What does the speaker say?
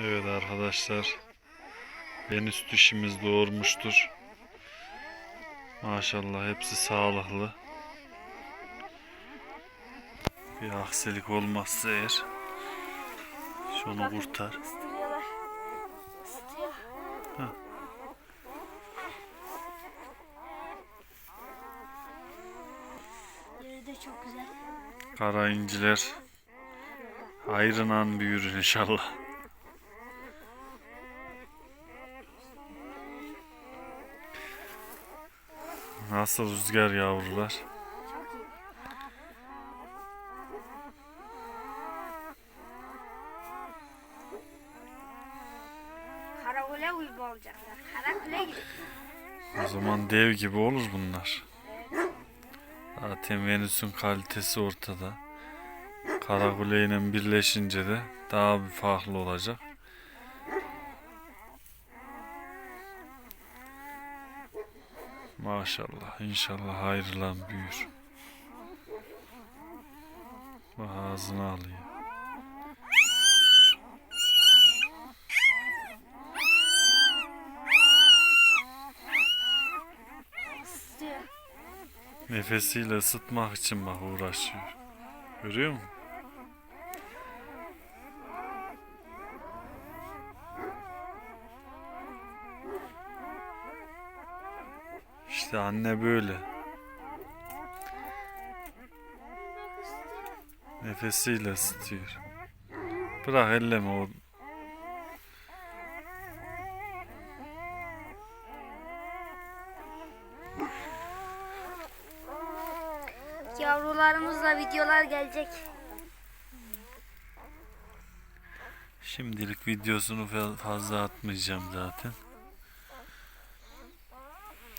Evet arkadaşlar. Venüs dişimiz doğurmuştur. Maşallah hepsi sağlıklı. Bir aksilik olmazsa eğer şunu kurtar. Güzel. Kara inciler hayrından büyür inşallah. Nasıl rüzgar yavrular? Karakule gibi olacaklar. Karakule gibi. O zaman dev gibi olur bunlar. Zaten Venüs'ün kalitesi ortada. Karakule ile birleşince de daha bir farklı olacak. Maşallah. İnşallah hayırlan büyür. Bak ağzını alıyor. Nefesiyle ısıtmak için bak uğraşıyor. Görüyor musun? İşte anne böyle. Nefesiyle ısıtıyor. Bırak elleme o. Yavrularımızla videolar gelecek. Şimdilik videosunu fa- fazla atmayacağım zaten.